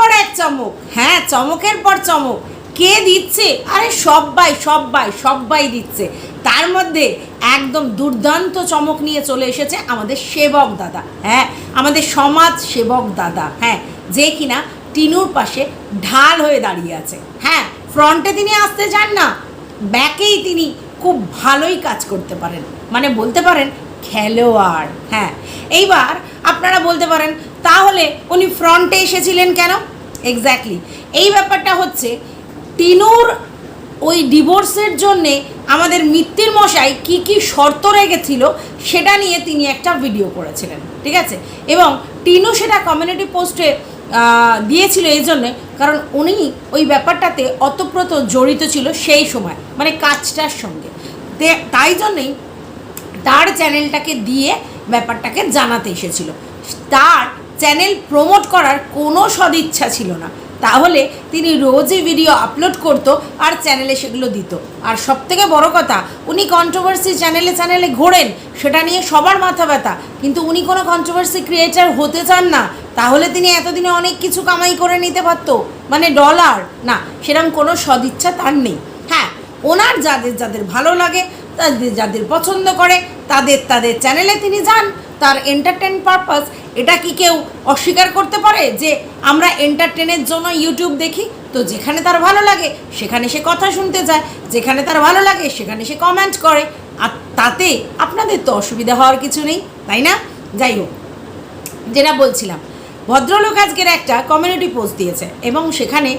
পর এক চমক। হ্যাঁ চমকের পর চমক। কে দিচ্ছে? আরে সব্বাই সব্বাই সব্বাই দিচ্ছে। তার মধ্যে একদম দুর্দান্ত চমক নিয়ে চলে এসেছে আমাদের সেবক দাদা। হ্যাঁ আমাদের সমাজ সেবক দাদা। হ্যাঁ যে কিনা টিনুর পাশে ঢাল হয়ে দাঁড়িয়ে আছে। হ্যাঁ ফ্রন্টে তিনি আসতে চান না ব্যাকেই তিনি খুব ভালোই কাজ করতে পারেন। মানে বলতে পারেন খেলোয়াড়। হ্যাঁ এইবার আপনারা বলতে পারেন তাহলে উনি ফ্রন্টে এসেছিলেন কেন? এক্স্যাক্টলি এই ব্যাপারটা হচ্ছে টিনুর ওই ডিভোর্সের জন্যে আমাদের মিত্তির মশাই কি কি শর্ত রেখেছিল সেটা নিয়ে তিনি একটা ভিডিও করেছিলেন, ঠিক আছে? এবং টিনু সেটা কমিউনিটি পোস্টে দিয়েছিল এই জন্যে, কারণ উনি ওই ব্যাপারটাতে অতপ্রত জড়িত ছিল সেই সময় মানে কাজটার সঙ্গে। তাই জন্যেই তার চ্যানেলটাকে দিয়ে ব্যাপারটাকে জানাতে এসেছিল। তার চ্যানেল প্রমোট করার কোনো সদিচ্ছা ছিল না। তাহলে তিনি রোজই ভিডিও আপলোড করতো আর চ্যানেলে সেগুলো দিত। আর সবথেকে বড় কথা, উনি কন্ট্রোভার্সি চ্যানেলে চ্যানেলে ঘোরেন, সেটা নিয়ে সবার মাথা ব্যথা। কিন্তু উনি কোনো কন্ট্রোভার্সি ক্রিয়েটার হতে চান না, তাহলে তিনি এতদিনে অনেক কিছু কামাই করে নিতে পারতো। মানে ডলার না সেরকম কোনো সদিচ্ছা তার নেই। হ্যাঁ ওনার যাদের যাদের ভালো লাগে, তাদের যাদের পছন্দ করে, তাদের তাদের চ্যানেলে তিনি যান। তার এন্টারটেন পারপাস এটা কি কেউ অস্বীকার করতে পারে যে আমরা এন্টারটেনের জন্য ইউটিউব দেখি? তো যেখানে তার ভালো লাগে, সেখানে সে কথা শুনতে যায়। যেখানে তার ভালো লাগে, সেখানে সে কমেন্ট করে। আর তাতে আপনাদের তো অসুবিধা হওয়ার কিছু নেই, তাই না? যাই হোক, যেটা বলছিলাম, ভদ্রলোক আজকের একটা কমিউনিটি পোস্ট দিয়েছে এবং সেখানে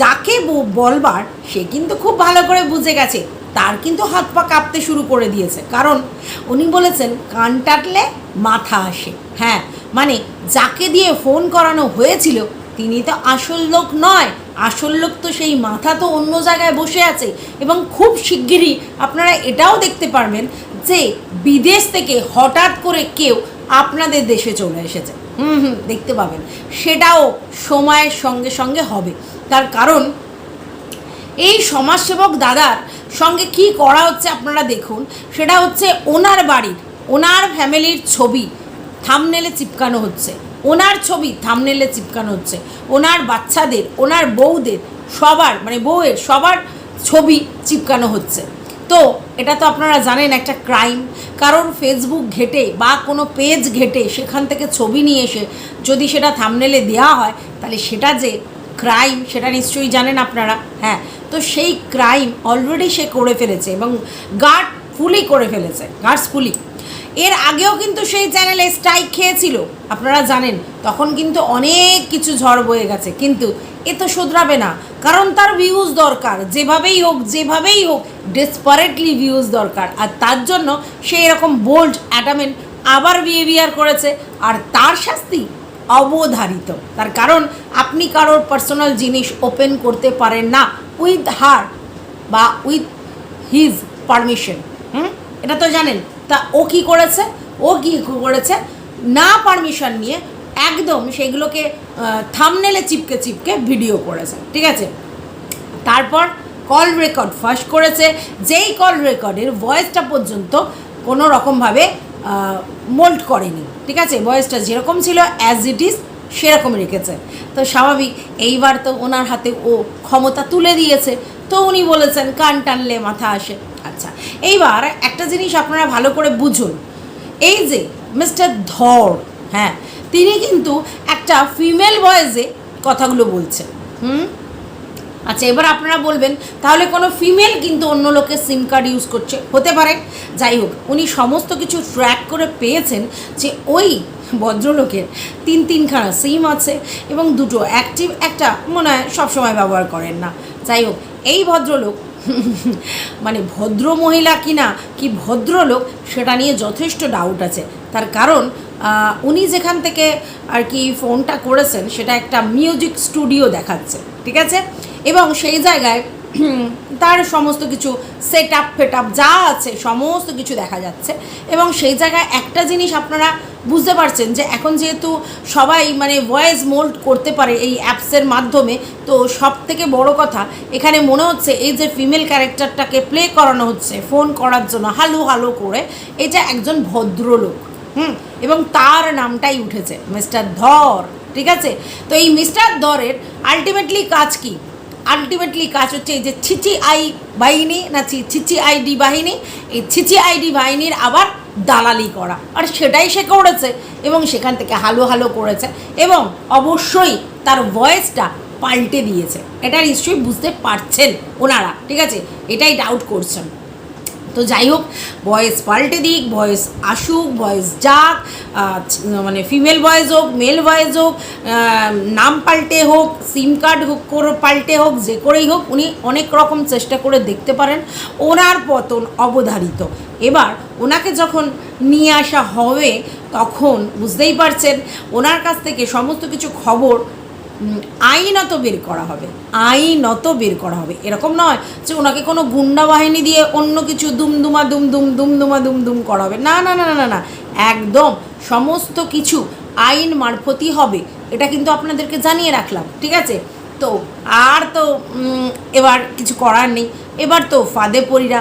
যাকে বলবার, সে কিন্তু খুব ভালো করে বুঝে গেছে। তার কিন্তু হাত পা কাঁপতে শুরু করে দিয়েছে। কারণ উনি বলেছেন, কান টাটলে মাথা আসে। হ্যাঁ মানে যাকে দিয়ে ফোন করানো হয়েছিল, তিনি তো আসল লোক নয়। আসল লোক তো সেই মাথা তো অন্য জায়গায় বসে আছে। এবং খুব শিগগিরই আপনারা এটাও দেখতে পারবেন যে বিদেশ থেকে হঠাৎ করে কেউ আপনাদের দেশে চলে এসেছে। হুম হুম, দেখতে পাবেন। সেটাও সময়ের সঙ্গে সঙ্গে হবে। তার কারণ এই সমাজসেবক দাদার সঙ্গে কি করা হচ্ছে আপনারা দেখুন। সেটা হচ্ছে ওনার বাড়ির, ওনার ফ্যামিলির ছবি থামনেলে চিপকানো হচ্ছে। ওনার ছবি থামনেলে চিপকানো হচ্ছে। ওনার বাচ্চাদের, ওনার বউদের, সবার মানে বউয়ের সবার ছবি চিপকানো হচ্ছে। তো এটা তো আপনারা জানেন একটা ক্রাইম। কারোর ফেসবুক ঘেটে বা কোনো পেজ ঘেটে সেখান থেকে ছবি নিয়ে এসে যদি সেটা থামনেলে দেওয়া হয়, তাহলে সেটা যে ক্রাইম, সেটা নিশ্চয়ই জানেন আপনারা। হ্যাঁ তো সেই ক্রাইম অলরেডি সে করে ফেলেছে এবং গার্ড ফুলি করে ফেলেছে গার্ডস ফুলি এর আগেও কিন্তু সেই চ্যানেলে স্ট্রাইক খেয়েছিল, আপনারা জানেন। তখন কিন্তু অনেক কিছু ঝড় বয়ে গেছে, কিন্তু এ তো শুধরাবে না। কারণ তার ভিউজ দরকার, যেভাবেই হোক যেভাবেই হোক ডেসপারেটলি ভিউজ দরকার। আর তার জন্য সে এরকম বোল্ড অ্যাটামেন্ট আবার বিহেভিয়ার করেছে। আর তার শাস্তি অবধারিত। তার কারণ, আপনি কারোর পার্সোনাল জিনিস ওপেন করতে পারেন না উইথ হার বা উইথ হিজ পারমিশন হুম? এটা তো জানেন। তা ও কি করেছে? ও কি করেছে? না পারমিশন নিয়ে একদম সেগুলোকে থামনেলে চিপকে চিপকে ভিডিও করেছে। ঠিক আছে? তারপর কল রেকর্ড ফার্স্ট করেছে। যেই কল রেকর্ডের ভয়েসটা পর্যন্ত কোনো রকমভাবে মোল্ড করেনি। ঠিক আছে? ভয়েসটা যেরকম ছিল অ্যাজ ইট ইজ সেরকম রেখেছে। তো স্বাভাবিক, এইবার তো ওনার হাতে ও ক্ষমতা তুলে দিয়েছে। তো উনি বলেছেন, কান টানলে মাথা আসে। আচ্ছা এইবার একটা জিনিস আপনারা ভালো করে বুঝুন। এই যে মিস্টার ধর হ্যাঁ তিনি কিন্তু একটা ফিমেল ভয়েসে কথাগুলো বলছেন। হুম? আচ্ছা এবার আপনারা বলবেন, তাহলে কোনো ফিমেল কিন্তু অন্য লোকের সিম কার্ড ইউজ করছে। হতে পারে। যাই হোক, উনি সমস্ত কিছু ট্র্যাক করে পেয়েছেন যে ওই ভদ্রলোকের তিন তিনখানা সিম আছে এবং দুটো অ্যাক্টিভ একটা মনে হয় সবসময় ব্যবহার করেন না। যাই হোক, এই ভদ্রলোক মানে ভদ্র মহিলা কিনা কি ভদ্রলোক, সেটা নিয়ে যথেষ্ট ডাউট আছে। তার কারণ উনি যেখান থেকে আর কি ফোনটা করেছেন, সেটা একটা মিউজিক স্টুডিও দেখাচ্ছে। ঠিক আছে? এবং সেই জায়গায় তার সমস্ত কিছু সেট আপ ফেট আপ যা আছে, সমস্ত কিছু দেখা যাচ্ছে। এবং সেই জায়গায় একটা জিনিস আপনারা বুঝতে পারছেন যে এখন যেহেতু সবাই মানে ভয়েস মোল্ড করতে পারে এই অ্যাপসের মাধ্যমে, তো সব থেকে বড় কথা এখানে মনে হচ্ছে এই যে ফিমেল ক্যারেক্টারটাকে প্লে করানো হচ্ছে ফোন করার জন্য, হালু হালু করে, এটা একজন ভদ্রলোক, হুম? এবং তার নামটাই উঠেছে মিস্টার ধর, ঠিক আছে? তো এই মিস্টার ধরের আলটিমেটলি কাজ কি? আলটিমেটলি কাজ হচ্ছে এই যে ছিচি আই বাহিনী না ছিচি আইডি বাহিনী। এই ছিচি আইডি বাহিনীর আবার দালালি করা। আর সেটাই সে করেছে এবং সেখান থেকে হালো হালো করেছে এবং অবশ্যই তার ভয়েসটা পাল্টে দিয়েছে। এটা নিশ্চয়ই বুঝতে পারছেন ওনারা, ঠিক আছে? এটাই ডাউট করছেন তো যাই হোক ভয়েস পাল্টে দিক ভয়েস আসুক ভয়েস যাক মানে ফিমেল ভয়েস হোক, মেল ভয়েস হোক নাম পাল্টে হোক, সিম কার্ড হোক, করে পাল্টে হোক, যে করেই হোক, উনি অনেক রকম চেষ্টা করে দেখতে পারেন। ওনার পতন অবধারিত। এবার ওনাকে যখন নিয়ে আসা হবে, তখন বুঝতেই পারছেন, ওনার কাছ থেকে সমস্ত কিছু খবর আইনত বের করা হবে। আইনত বের করা হবে। এরকম নয় যে ওনাকে কোনো গুন্ডা বাহিনী দিয়ে অন্য কিছু দুমদুমা দুম দুম দুমদুমা দুম দুম করা হবে। না না না না না না। একদম সমস্ত কিছু আইন মারফতই হবে। এটা কিন্তু আপনাদেরকে জানিয়ে রাখলাম, ঠিক আছে? তো আর তো এবার কিছু করার নেই। এবার তো ফাঁদে পরিরা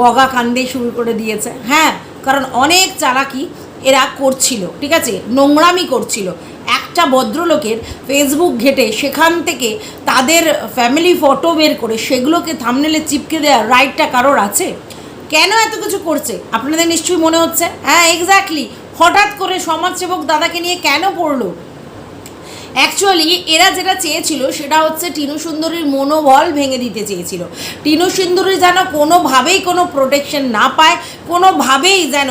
বগা কান্দে শুরু করে দিয়েছে। হ্যাঁ কারণ অনেক চালাকি এরা করছিল, ঠিক আছে? নোংরামি করছিল। একটা ভদ্রলোকের ফেসবুক ঘেটে সেখান থেকে তাদের ফ্যামিলি ফটো বের করে সেগুলোকে থামনেলে চিপকে দেওয়ার রাইটটা কারোর আছে? কেন এত কিছু করছে? আপনাদের নিশ্চয়ই মনে হচ্ছে? হ্যাঁ এক্স্যাক্টলি হঠাৎ করে সমাজসেবক দাদাকে নিয়ে কেন পড়ল? অ্যাকচুয়ালি এরা যেটা চেয়েছিল, সেটা হচ্ছে টিনু সুন্দরীর মনোবল ভেঙে দিতে চেয়েছিল। টিনু সুন্দরী যেন কোনোভাবেই কোনো প্রোটেকশন না পায়, কোনোভাবেই যেন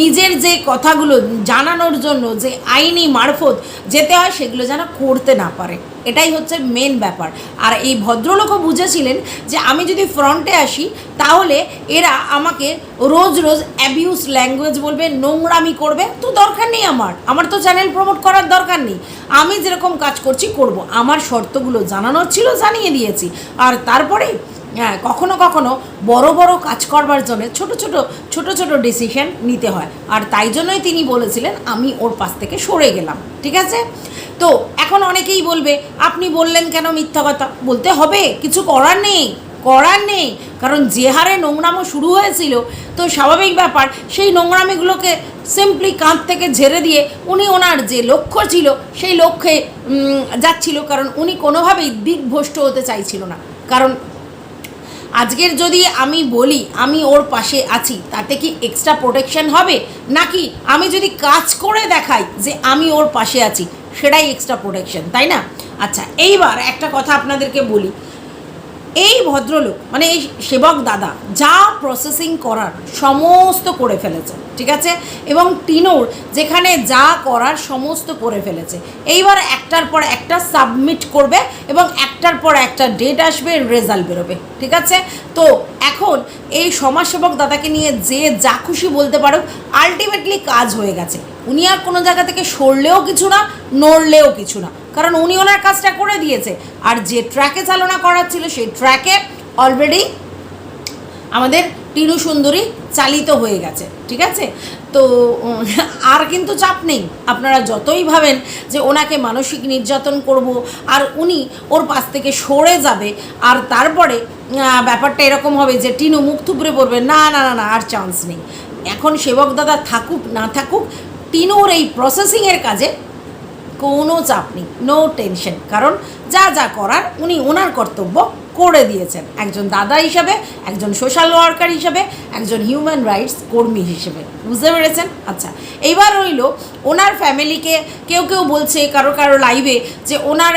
নিজের যে কথাগুলো জানানোর জন্য যে আইনি মারফত যেতে হয়, সেগুলো যেন করতে না পারে। এটাই হচ্ছে মেন ব্যাপার। আর এই ভদ্রলোকও বুঝেছিলেন যে আমি যদি ফ্রন্টে আসি, তাহলে এরা আমাকে রোজ রোজ অ্যাবিউস ল্যাঙ্গুয়েজ বলবে, নোংরামি করবে। তো দরকার নেই আমার। আমার তো চ্যানেল প্রমোট করার দরকার নেই। আমি যেরকম কাজ করছি, করব। আমার শর্তগুলো জানানোর ছিল, জানিয়ে দিয়েছি। আর তারপরে হ্যাঁ কখনো কখনো বড় বড় কাজ করবার জন্য ছোট ছোট ছোট ছোট ডিসিশন নিতে হয়। আর তাই জন্যই তিনি বলেছিলেন, আমি ওর পাশ থেকে সরে গেলাম। ঠিক আছে? তো এখন অনেকেই বলবে, আপনি বললেন কেন মিথ্যা কথা? বলতে হবে, কিছু করার নেই করার নেই। কারণ যে হারে নোংরামো শুরু হয়েছিল, তো স্বাভাবিক ব্যাপার, সেই নোংরামিগুলোকে সিম্পলি কাঁধ থেকে ঝেড়ে দিয়ে উনি ওনার যে লক্ষ্য ছিল, সেই লক্ষ্যে যাচ্ছিল। কারণ উনি কোনোভাবেই দিকভ্রষ্ট হতে চাইছিল না। কারণ আজকের যদি আমি বলি আমি ওর পাশে আছি, তাতে কি এক্সট্রা প্রোটেকশন হবে? নাকি আমি যদি কাজ করে দেখাই যে আমি ওর পাশে আছি, সেটাই এক্সট্রা প্রোটেকশন তাই না? আচ্ছা এইবার একটা কথা আপনাদেরকে বলি। এই ভদ্রলোক মানে এই সেবক দাদা, যা প্রসেসিং করার সমস্ত করে ফেলেছে, ঠিক আছে? এবং টিনোর যেখানে যা করার সমস্ত করে ফেলেছে। এইবার একটার পর একটা সাবমিট করবে এবং একটার পর একটা ডেট আসবে রেজাল্ট বেরোবে, ঠিক আছে? তো এখন এই সমাজসেবক দাদাকে নিয়ে যে যা খুশি বলতে পারো আলটিমেটলি কাজ হয়ে গেছে। উনি আর কোনো জায়গা থেকে সরলেও কিছু না, নড়লেও কিছু না। কারণ উনি ওনার কাজটা করে দিয়েছে। আর যে ট্র্যাকে চালনা করার ছিল সেই ট্র্যাকে অলরেডি আমাদের টিনু সুন্দরী চালিত হয়ে গেছে, ঠিক আছে? তো আর কিন্তু চাপ নেই। আপনারা যতই ভাবেন যে ওনাকে মানসিক নির্যাতন করব, আর উনি ওর পাশ থেকে সরে যাবে, আর তারপরে ব্যাপারটা এরকম হবে যে টিনু মুখ থুবড়ে পড়বে, না না না না, আর চান্স নেই। এখন সেবক দাদা থাকুক, না থাকুক, টিনুর এই প্রসেসিংয়ের কাজে কোনো চাপ নেই নো টেনশন কারণ যা যা করার উনি ওনার কর্তব্য করে দিয়েছেন। একজন দাদা হিসাবে, একজন সোশ্যাল ওয়ার্কার হিসাবে, একজন হিউম্যান রাইটস কর্মী হিসেবে। বুঝতে পেরেছেন? আচ্ছা এইবার রইল ওনার ফ্যামিলিকে কেউ কেউ বলছে কারও কারও লাইভে যে ওনার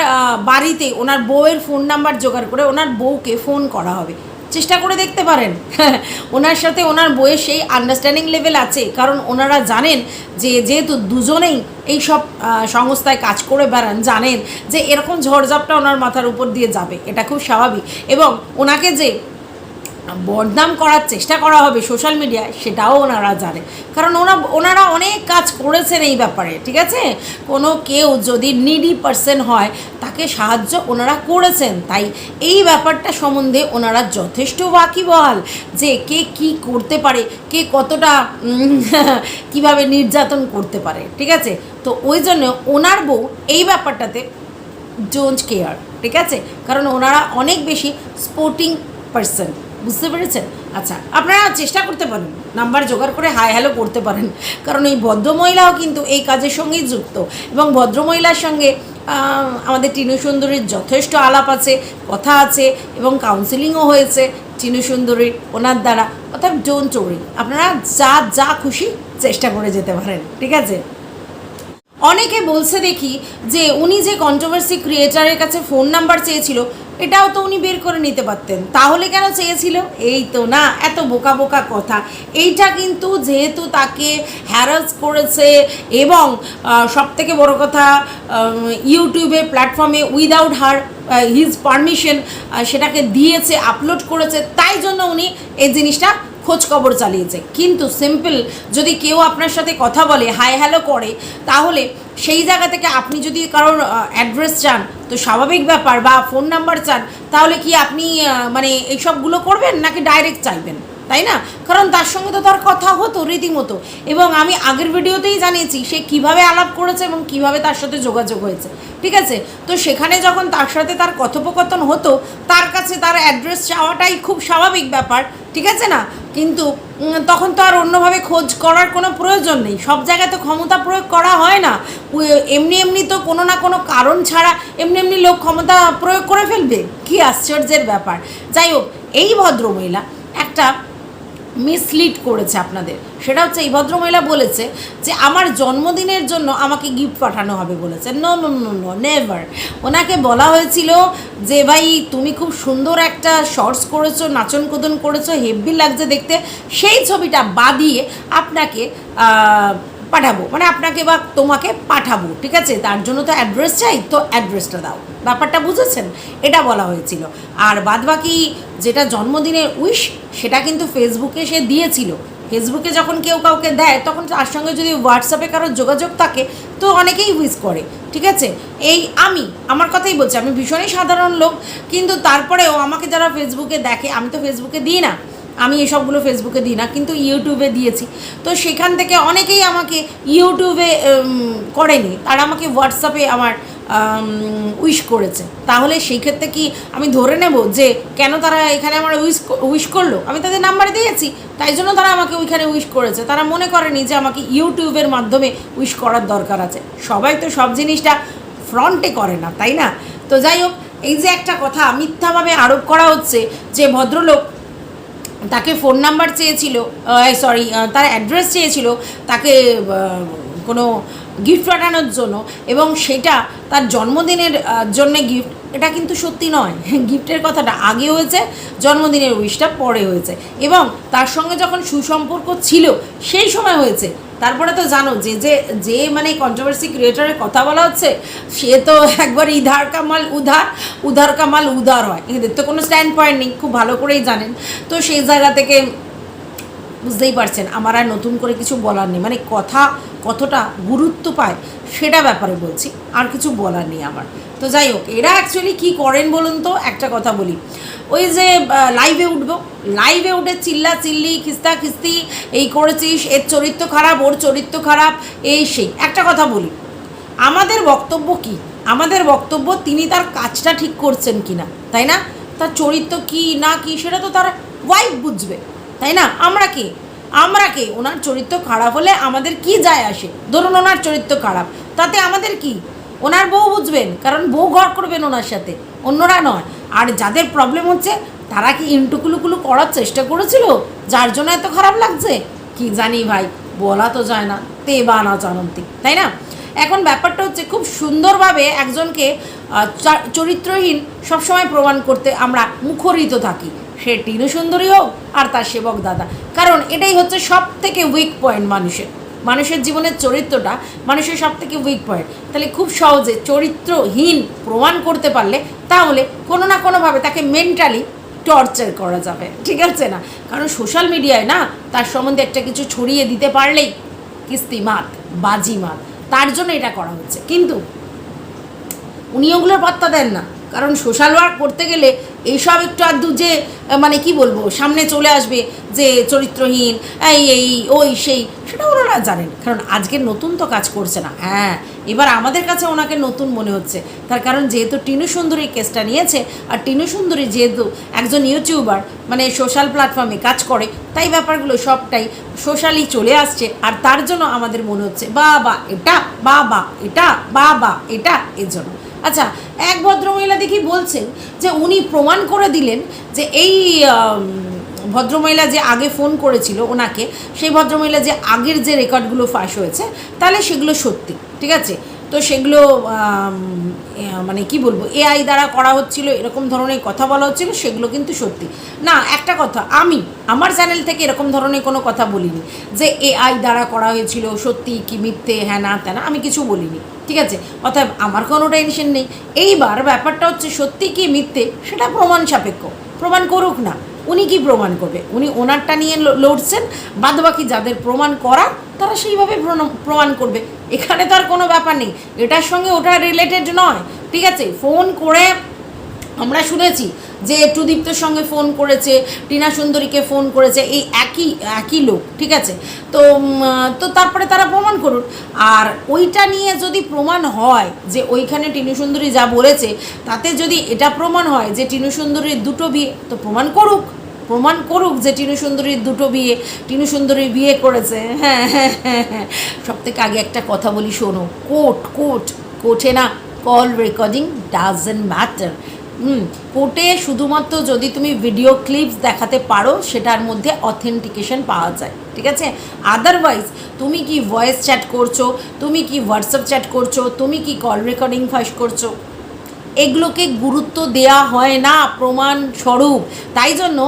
বাড়িতে ওনার বউয়ের ফোন নাম্বার জোগাড় করে ওনার বউকে ফোন করা হবে। চেষ্টা করে দেখতে পারেন। ওনার সাথে ওনার বইয়ের সেই আন্ডারস্ট্যান্ডিং লেভেল আছে। কারণ ওনারা জানেন যে, যেহেতু দুজনেই এই সব সংস্থায় কাজ করে বেড়ান, জানেন যে এরকম ঝড়ঝাপটা ওনার মাথার উপর দিয়ে যাবে। এটা খুব স্বাভাবিক। এবং ওনাকে যে বদনাম করার চেষ্টা করা হবে সোশ্যাল মিডিয়ায় সেটাও ওনারা জানে। কারণ ওনা, ওনারা অনেক কাজ করেছেন এই ব্যাপারে, ঠিক আছে? কোনো কেউ যদি নিডি পার্সন হয়, তাকে সাহায্য ওনারা করেছেন। তাই এই ব্যাপারটা সম্বন্ধে ওনারা যথেষ্ট ওয়াকিবহাল যে কে কি করতে পারে, কে কতটা কীভাবে নির্যাতন করতে পারে, ঠিক আছে? তো ওই জন্য ওনার বউ এই ব্যাপারটাতে ডোন্ট কেয়ার ঠিক আছে? কারণ ওনারা অনেক বেশি স্পোর্টিং পার্সন বুঝতে পেরেছেন? আচ্ছা আপনারা চেষ্টা করতে পারেন, নাম্বার জোগাড় করে হাই হ্যালো করতে পারেন। কারণ এই ভদ্রমহিলাও কিন্তু এই কাজের সঙ্গেই যুক্ত এবং ভদ্রমহিলার সঙ্গে আমাদের টিনু সুন্দরীর যথেষ্ট আলাপ আছে, কথা আছে এবং কাউন্সিলিংও হয়েছে টিনু সুন্দরীর ওনার দ্বারা, অর্থাৎ ডোন চৌরি আপনারা যা যা খুশি চেষ্টা করে যেতে পারেন, ঠিক আছে? অনেকে বলছে দেখি যে উনি যে কন্ট্রোভার্সি ক্রিয়েটারের কাছে ফোন নাম্বার চেয়েছিল এটাও তো উনি বের করে নিতে পারতেন। তাহলে কেন চেয়েছিল? এই তো না, এত বোকা বোকা কথা। এইটা কিন্তু যেহেতু তাকে হ্যারাস করেছে এবং সব থেকে বড় কথা ইউটিউবে প্ল্যাটফর্মে উইদাউট হার হিজ পারমিশন সেটাকে দিয়েছে আপলোড করেছে, তাই জন্য উনি এই জিনিসটা খোঁজ খবর চালিয়েছে। কিন্তু সিম্পল যদি কেউ আপনার সাথে কথা বলে হাই হ্যালো করে, তাহলে সেই জায়গা থেকে আপনি যদি কারোর অ্যাড্রেস চান, তো স্বাভাবিক ব্যাপার, বা ফোন নাম্বার চান, তাহলে কি আপনি মানে এইসবগুলো করবেন নাকি ডাইরেক্ট চাইবেন? তাই না? কারণ তার সঙ্গে তো তার কথা হতো, রীতিমতো। এবং আমি আগের ভিডিওতেই জানিয়েছি, সে কীভাবে আলাপ করেছে এবং কীভাবে তার সাথে যোগাযোগ হয়েছে। ঠিক আছে? তো সেখানে যখন তার সাথে তার কথোপকথন হতো, তার কাছে তার অ্যাড্রেস চাওয়াটাই খুব স্বাভাবিক ব্যাপার। ঠিক আছে না? কিন্তু তখন তো আর অন্যভাবে খোঁজ করার কোনো প্রয়োজন নেই। সব জায়গায় তো ক্ষমতা প্রয়োগ করা হয় না। এমনি এমনি তো কোনো না কোনো কারণ ছাড়া এমনি এমনি লোক ক্ষমতা প্রয়োগ করে ফেলবে। কি আশ্চর্যের ব্যাপার। যাই হোক, এই ভদ্রমহিলা একটা মিসলিড করেছে আপনাদের। সেটা হচ্ছে এই ভদ্রমহিলা বলেছে যে, আমার জন্মদিনের জন্য আমাকে গিফট পাঠানো হবে, বলেছে। No no no no never ওনাকে বলা হয়েছিল যে, ভাই, তুমি খুব সুন্দর একটা শর্টস করেছ, নাচন কুদন করেছ হেভি লাগছে দেখতে। সেই ছবিটা বাদিয়ে আপনাকে পাঠাবো। মানে আপনাকে বা তোমাকে পাঠাবো, ঠিক আছে? তার জন্য তো অ্যাড্রেস চাই, তো অ্যাড্রেসটা দাও। ব্যাপারটা বুঝেছেন? এটা বলা হয়েছিল। আর বাদবাকি যেটা জন্মদিনের উইশ, সেটা কিন্তু ফেসবুকে সে দিয়েছিল। ফেসবুকে যখন কেউ কাউকে দেয়, তখন তার সঙ্গে যদি হোয়াটসঅ্যাপে কারোর যোগাযোগ থাকে, তো অনেকেই উইশ করে, ঠিক আছে? এই আমি, আমার কথাই বলছি, আমি ভীষণই সাধারণ লোক, কিন্তু তারপরেও আমাকে যারা ফেসবুকে দেখে, আমি তো ফেসবুকে দিই না। আমি এসবগুলো ফেসবুকে দিই না, কিন্তু ইউটিউবে দিয়েছি। তো সেখান থেকে অনেকেই আমাকে ইউটিউবে করেনি। তারা আমাকে হোয়াটসঅ্যাপে আমার উইশ করেছে। তাহলে সেই ক্ষেত্রে কি আমি ধরে নেব যে কেন তারা এখানে আমার উইশ উইশ করল? আমি তাদের নাম্বার দিয়েছি, তাই জন্য তারা আমাকে ওইখানে উইশ করেছে। তারা মনে করেনি যে আমাকে ইউটিউবের মাধ্যমে উইশ করার দরকার আছে। সবাই তো সব জিনিসটা ফ্রন্টে করে না, তাই না? তো যাই হোক, এই যে একটা কথা, মিথ্যাভাবে আরোপ করা হচ্ছে যে ভদ্রলোক তাকে ফোন নাম্বার চেয়েছিল সরি তার অ্যাড্রেস চেয়েছিল, তাকে কোনো গিফট পাঠানোর জন্য এবং সেটা তার জন্মদিনের জন্য গিফট এটা কিন্তু সত্যি নয়। গিফটের কথাটা আগে হয়েছে, জন্মদিনের উইশটা পরে হয়েছে। এবং তার সঙ্গে যখন সুসম্পর্ক ছিল, সেই সময় হয়েছে। তারপরে তো জানো, যে যে যে মানে কন্ট্রোভার্সি ক্রিয়েটারের কথা বলা হচ্ছে, সে তো একবার ইধার কামাল উধার উধার কামাল উদার হয়। এদের তো কোনো স্ট্যান্ড পয়েন্ট নেই, খুব ভালো করেই জানেন। তো সেই জায়গা থেকে বুঝতেই পারছেন, আমার আর নতুন করে কিছু বলার নেই। মানে কথা কতটা গুরুত্ব পায় সেটা ব্যাপারে বলছি, আর কিছু বলার নেই আমার। তো যাই হোক, এরা অ্যাকচুয়ালি কী করেন বলুন তো? একটা কথা বলি। ওই যে লাইভে উঠবো। লাইভে উঠে চিল্লা চিল্লি খিস্তা খিস্তি এই করেছিস, এর চরিত্র খারাপ, ওর চরিত্র খারাপ, এই সেই। একটা কথা বলি, আমাদের বক্তব্য কি? আমাদের বক্তব্য তিনি তার কাজটা ঠিক করছেন কি না তাই না? তার চরিত্র কি না কি, সেটা তো তার ওয়াইফ বুঝবে, তাই না? আমরা কে? আমরা কে? ওনার চরিত্র খারাপ হলে আমাদের কি যায় আসে? ধরুন ওনার চরিত্র খারাপ, তাতে আমাদের কি? ওনার বউ বুঝবেন, কারণ বউ ঘর করবেন ওনার সাথে, অন্যরা নয়। আর যাদের প্রবলেম হচ্ছে, তারা কি ইন্টুকুলুকুলু করার চেষ্টা করেছিল? যার জন্য এত খারাপ লাগছে? কি জানি ভাই, বলা তো যায় না, তে বা না জানন্তি তাই না? এখন ব্যাপারটা হচ্ছে, খুব সুন্দরভাবে একজনকে চরিত্রহীন সবসময় প্রমাণ করতে আমরা মুখরিত থাকি। সে টিনু সুন্দরী হোক আর তার সেবক দাদা। কারণ এটাই হচ্ছে সব থেকে উইক পয়েন্ট মানুষের। মানুষের জীবনের চরিত্রটা মানুষের সব থেকে উইক পয়েন্ট তাহলে খুব সহজে চরিত্রহীন প্রমাণ করতে পারলে তাহলে কোনো না কোনোভাবে তাকে মেন্টালি টর্চার করা যাবে। ঠিক আছে না? কারণ সোশ্যাল মিডিয়ায় না, তার সম্বন্ধে একটা কিছু ছড়িয়ে দিতে পারলেই কিস্তি মাত, বাজি মাত। তার জন্য এটা করা হচ্ছে। কিন্তু উনি ওগুলোর পাত্তা দেন না। কারণ সোশ্যাল ওয়ার্ক করতে গেলে এইসব একটু আধটু যে মানে কি বলব, সামনে চলে আসবে যে চরিত্রহীন, এই এই, ওই, সেই, সেটা ওনারা জানেন। কারণ আজকের নতুন তো কাজ করছে না। হ্যাঁ এবার আমাদের কাছে ওনাকে নতুন মনে হচ্ছে। তার কারণ যেহেতু টিনু সুন্দরী কেসটা নিয়েছে, আর টিনু সুন্দরী যেহেতু একজন ইউটিউবার মানে সোশ্যাল প্ল্যাটফর্মে কাজ করে, তাই ব্যাপারগুলো সবটাই সোশ্যালি চলে আসছে। আর তার জন্য আমাদের মনে হচ্ছে বা বা এটা বা বা এটা বা বা এটা, এর জন্য। আচ্ছা এক ভদ্রমহিলা দেখি বলছেন যে উনি প্রমাণ করে দিলেন যে এই ভদ্রমহিলা যে আগে ফোন করেছিল ওনাকে, সেই ভদ্রমহিলা যে আগের যে রেকর্ডগুলো ফাঁস হয়েছে, তাহলে সেগুলো সত্যি, ঠিক আছে? তো সেগুলো মানে কি বলব এআই দ্বারা করা হচ্ছিল, এরকম ধরনের কথা বলা হচ্ছিল, সেগুলো কিন্তু সত্যি। না, একটা কথা, আমি আমার চ্যানেল থেকে এরকম ধরনের কোনো কথা বলিনি, যে এআই দ্বারা করা হয়েছিল, সত্যি কি মিথ্যে হ্যাঁ না, তা না, আমি কিছু বলিনি, ঠিক আছে? অতএব আমার কোনো টেনশন নেই। এইবার ব্যাপারটা হচ্ছে, সত্যি কি মিথ্যে, সেটা প্রমাণ সাপেক্ষ, প্রমাণ করুক না। উনি কি প্রমাণ করবে? উনি ওনারটা নিয়ে লড়ছেন বাদ বাকি যাদের প্রমাণ করা তারা সেইভাবে প্রমাণ করবে। এখানে তো আর কোনো ব্যাপার নেই। এটার সঙ্গে ওটা রিলেটেড নয়। ঠিক আছে ফোন করে আমরা শুনেছি যে টুদীপ্তর সঙ্গে ফোন করেছে, টিনা সুন্দরীকে ফোন করেছে, এই একই একই লোক, ঠিক আছে? তো তো তারপরে তারা প্রমাণ করুন। আর ওইটা নিয়ে যদি প্রমাণ হয় যে ওইখানে টিনু সুন্দরী যা বলেছে, তাতে যদি এটা প্রমাণ হয় যে টিনু সুন্দরীর দুটো বিয়ে, তো প্রমাণ করুক। প্রমাণ করুক যে টিনু সুন্দরীর দুটো বিয়ে, টিনু সুন্দরী বিয়ে করেছে। হ্যাঁ হ্যাঁ হ্যাঁ হ্যাঁ। সব থেকে আগে একটা কথা বলি, শোনো কোট কোট কোর্টে না call recording doesn't matter hmm, কোর্টে শুধুমাত্র যদি তুমি ভিডিও ক্লিপস দেখাতে পারো, সেটার মধ্যে অথেন্টিকেশন পাওয়া যায়, ঠিক আছে? আদারওয়াইজ তুমি কি ভয়েস চ্যাট করছ, তুমি কি হোয়াটসঅ্যাপ চ্যাট করছ, তুমি কি কল রেকর্ডিং ফাঁস করছ, এগুলোকে গুরুত্ব দেয়া হয় না, প্রমাণ স্বরূপ। তাই জন্য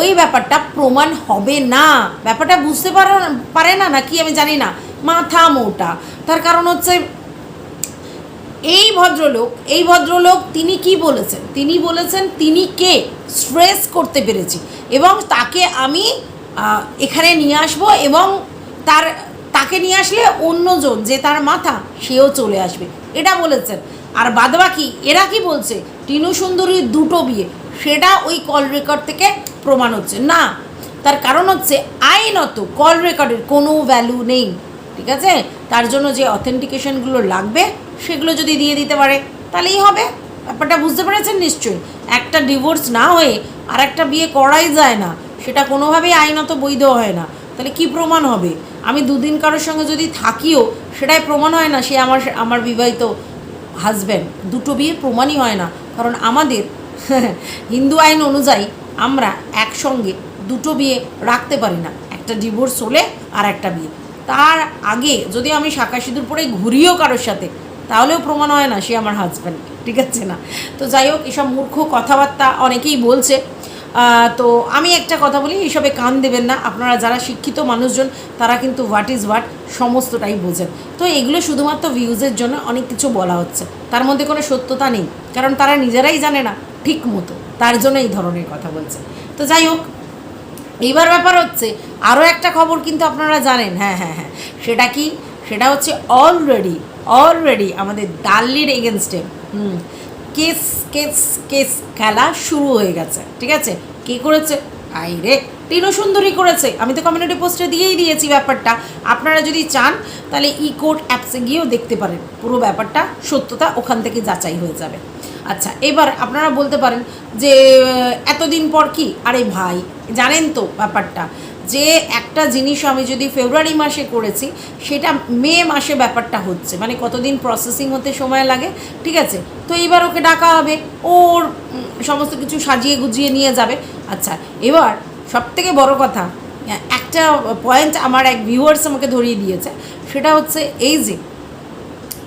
ওই ব্যাপারটা প্রমাণ হবে না। ব্যাপারটা বুঝতে পারো পারে না নাকি আমি জানি না। মাথা মোটা। তার কারণ হচ্ছে এই ভদ্রলোক এই ভদ্রলোক তিনি কি বলেছেন? তিনি বলেছেন, তিনি কে? স্ট্রেস করতে পেরেছি এবং তাকে আমি এখানে নিয়ে আসব এবং তার, তাকে নিয়ে আসলে অন্যজন যে তার মাথা, সেও চলে আসবে। এটা বলেছেন। আর বাদবাকি, এরা কি বলছে? টিনু সুন্দরীর দুটো বিয়ে। সেটা ওই কল রেকর্ড থেকে প্রমাণ হচ্ছে। না, তার কারণ হচ্ছে আইনত কল রেকর্ডের কোনো ভ্যালু নেই। ঠিক আছে? তার জন্য যে অথেন্টিকেশনগুলো লাগবে, সেগুলো যদি দিয়ে দিতে পারে, তাহলেই হবে। ব্যাপারটা বুঝতে পেরেছেন নিশ্চয়ই? একটা ডিভোর্স না হয়ে আর একটা বিয়ে করাই যায় না। সেটা কোনোভাবেই আইনত বৈধ হয় না। তাহলে কি প্রমাণ হবে? আমি দুদিন কারোর সঙ্গে যদি থাকিও, সেটাই প্রমাণ হয় না, সে আমার আমার বিবাহিত হাজব্যান্ড দুটো বিয়ে প্রমাণই হয় না। কারণ আমাদের হিন্দু আইন অনুযায়ী আমরা একসঙ্গে দুটো বিয়ে রাখতে পারি না। একটা ডিভোর্স হলে আর একটা বিয়ে। তার আগে যদি আমি শাঁখা সিঁদুর পরে ঘুরিও কারোর সাথে, তাহলেও প্রমাণ হয় না সে আমার হাজব্যান্ড ঠিক আছে না? তো যাই হোক, এসব মূর্খ কথাবার্তা অনেকেই বলছে। তো আমি একটা কথা বলি এইসবে কান দেবেন না। আপনারা যারা শিক্ষিত মানুষজন, তারা কিন্তু হোয়াট ইজ হোয়াট সমস্তটাই বোঝেন। তো এগুলো শুধুমাত্র ভিউজের জন্য অনেক কিছু বলা হচ্ছে। তার মধ্যে কোনো সত্যতা নেই, কারণ তারা নিজেরাই জানে না, ঠিক মতো। তার জন্য এই ধরনের কথা বলছে। তো যাই হোক এইবার ব্যাপার হচ্ছে আরও একটা খবর কিন্তু আপনারা জানেন। হ্যাঁ হ্যাঁ হ্যাঁ। সেটা কি? সেটা হচ্ছে অলরেডি অলরেডি আমাদের দাল্লির এগেনস্টে হুম, কেস কেস কেস খেলা শুরু হয়ে গেছে, ঠিক আছে? কে করেছে? আই রে টিনু সুন্দরী করেছে। আমি তো কমিউনিটি পোস্টে দিয়েই দিয়েছি ব্যাপারটা। আপনারা যদি চান, তাহলে ই কোর্ট অ্যাপসে গিয়েও দেখতে পারেন। পুরো ব্যাপারটা, সত্যতা ওখান থেকে যাচাই হয়ে যাবে। আচ্ছা এবার আপনারা বলতে পারেন যে, এতদিন পর কি? আরে ভাই জানেন তো ব্যাপারটা, যে একটা জিনিস আমি যদি ফেব্রুয়ারি মাসে করেছি, সেটা মে মাসে ব্যাপারটা হচ্ছে। মানে কতদিন প্রসেসিং হতে সময় লাগে, ঠিক আছে? তো এইবার ওকে ডাকা হবে ওর সমস্ত কিছু সাজিয়ে গুজিয়ে নিয়ে যাবে। আচ্ছা এবার সব থেকে বড় কথা, একটা পয়েন্ট আমার এক ভিউয়ার্স আমাকে ধরিয়ে দিয়েছে, সেটা হচ্ছে এই যে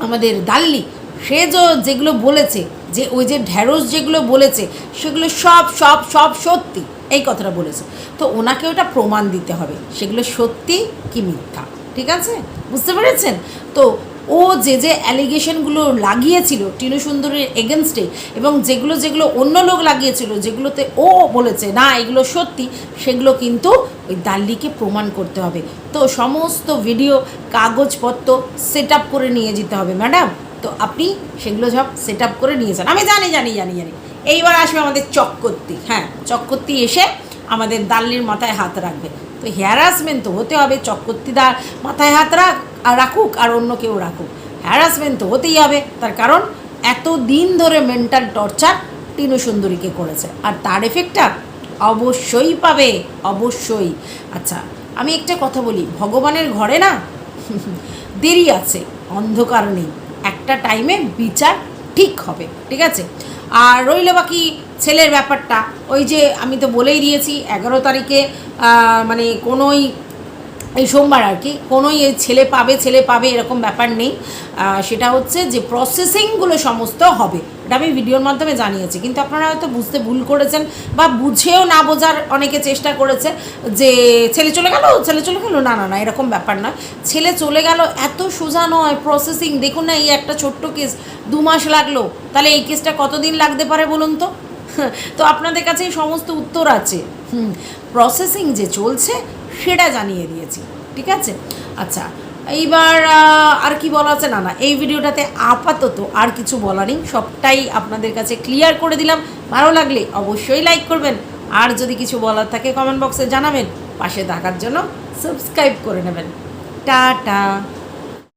আমাদের দাল্লি সে যেগুলো বলেছে, যে ওই যে ঢ্যাঁড়স যেগুলো বলেছে, সেগুলো সব সব সব সত্যি। এই কথাটা বলেছে। তো ওনাকে ওটা প্রমাণ দিতে হবে, সেগুলো সত্যি কি মিথ্যা, ঠিক আছে? বুঝতে পেরেছেন? তো ও যে যে অ্যালিগেশনগুলো লাগিয়েছিল টিনু সুন্দরীর এগেনস্টে এবং যেগুলো যেগুলো অন্য লোক লাগিয়েছিল, যেগুলোতে ও বলেছে, না, এগুলো সত্যি, সেগুলো কিন্তু ওই দাল্লিকে প্রমাণ করতে হবে। তো সমস্ত ভিডিও, কাগজপত্র সেট করে নিয়ে যেতে হবে, ম্যাডাম। তো আপনি সেগুলো সব সেট করে নিয়ে যান। আমি জানি জানি জানি জানি। এইবার আসবে আমাদের চক্কর্তি হ্যাঁ চক্কর্তি এসে আমাদের দাল্লির মাথায় হাত রাখবে। তো হ্যারাসমেন্ট তো হতে হবে চক্কর্তিদা মাথায় হাত রাখ, আর রাখুক, আর অন্য কেউ রাখুক। হ্যারাসমেন্ট তো হতেই হবে, তার কারণ এত দিন ধরে মেন্টাল টর্চার টিনু সুন্দরীকে করেছে, আর তার এফেক্টটা অবশ্যই পাবে, অবশ্যই। আচ্ছা আমি একটা কথা বলি, ভগবানের ঘরে না দেরি আছে, অন্ধকার নেই, একটা টাইমে বিচার ঠিক হবে, ঠিক আছে? আর রইল বাকি ছেলের ব্যাপারটা। ওই যে আমি তো বলেই দিয়েছি, এগারো তারিখে মানে কোনোই এই সোমবার আর কি, কোনোই এই ছেলে পাবে ছেলে পাবে এরকম ব্যাপার নেই। সেটা হচ্ছে যে প্রসেসিংগুলো সমস্ত হবে। এটা আমি ভিডিওর মাধ্যমে জানিয়েছি। কিন্তু আপনারা হয়তো বুঝতে ভুল করেছেন বা বুঝেও না বোঝার অনেকে চেষ্টা করেছে যে, ছেলে চলে গেল? ছেলে চলে গেল? না না না, এরকম ব্যাপার না ছেলে চলে গেল, এত সোজা নয় প্রসেসিং দেখুন না, এই একটা ছোট্ট কেস দু মাস লাগল। তাহলে এই কেসটা কতদিন লাগতে পারে বলুন তো? তো আপনাদের কাছে এই সমস্ত উত্তর আছে। হুম প্রসেসিং যে চলছে, সেটা জানিয়ে দিয়েছি। ঠিক আছে? আচ্ছা এইবার আর কি বলা আছে? না না, এই ভিডিওটাতে আপাতত আর কিছু বলা নেই। সবটাই আপনাদের কাছে ক্লিয়ার করে দিলাম। ভালো লাগলে অবশ্যই লাইক করবেন। আর যদি কিছু বলার থাকে কমেন্ট বক্সে জানাবেন। পাশে থাকার জন্য সাবস্ক্রাইব করে নেবেন। টাটা!